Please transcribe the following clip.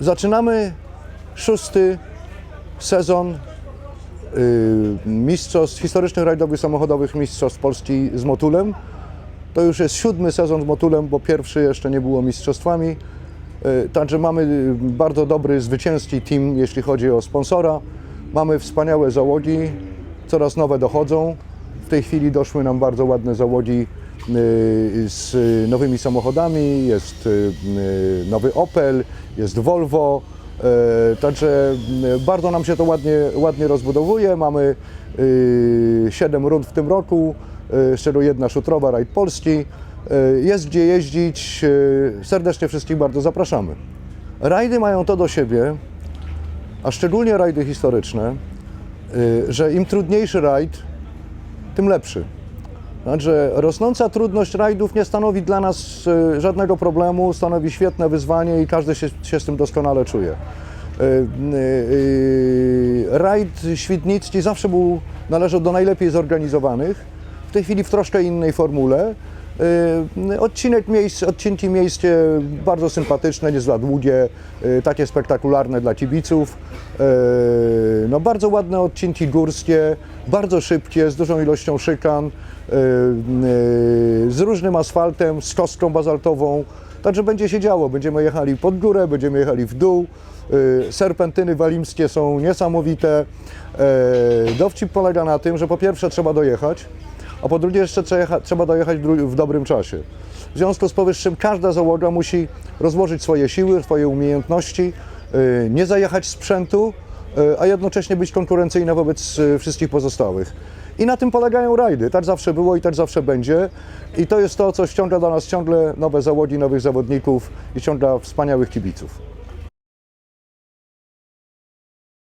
Zaczynamy szósty sezon y, mistrzostw, historycznych rajdowych samochodowych mistrzostw Polski z Motulem. To już jest siódmy sezon z Motulem, bo pierwszy jeszcze nie było mistrzostwami. Y, Także mamy y, bardzo dobry, zwycięski team, jeśli chodzi o sponsora. Mamy wspaniałe załogi, coraz nowe dochodzą. W tej chwili doszły nam bardzo ładne załogi z nowymi samochodami. Jest y, y, nowy Opel, jest Volvo. Także y, bardzo nam się to ładnie, ładnie rozbudowuje. Mamy 7 rund w tym roku, y, z czego jedna szutrowa, rajd Polski. Y, Jest gdzie jeździć. y, Serdecznie wszystkich bardzo zapraszamy. Rajdy mają to do siebie, a szczególnie rajdy historyczne, y, że im trudniejszy rajd, tym lepszy. Także rosnąca trudność rajdów nie stanowi dla nas y, żadnego problemu, stanowi świetne wyzwanie i każdy się, się z tym doskonale czuje. Y, y, Rajd Świdnicki zawsze był, należał do najlepiej zorganizowanych, w tej chwili w troszkę innej formule. Y, Odcinek miejsc, odcinki miejskie bardzo sympatyczne, nie za długie, y, takie spektakularne dla kibiców. Y, No, bardzo ładne odcinki górskie, bardzo szybkie, z dużą ilością szykan, z różnym asfaltem, z kostką bazaltową. Także będzie się działo, będziemy jechali pod górę, będziemy jechali w dół. Serpentyny walimskie są niesamowite. Dowcip polega na tym, że po pierwsze trzeba dojechać, a po drugie jeszcze trzeba, dojechać w dobrym czasie. W związku z powyższym każda załoga musi rozłożyć swoje siły, swoje umiejętności, y, nie zajechać sprzętu, y, a jednocześnie być konkurencyjna wobec y, wszystkich pozostałych. I na tym polegają rajdy. Tak zawsze było i tak zawsze będzie. I to jest to, co ściąga do nas ciągle nowe załogi, nowych zawodników i ściąga wspaniałych kibiców.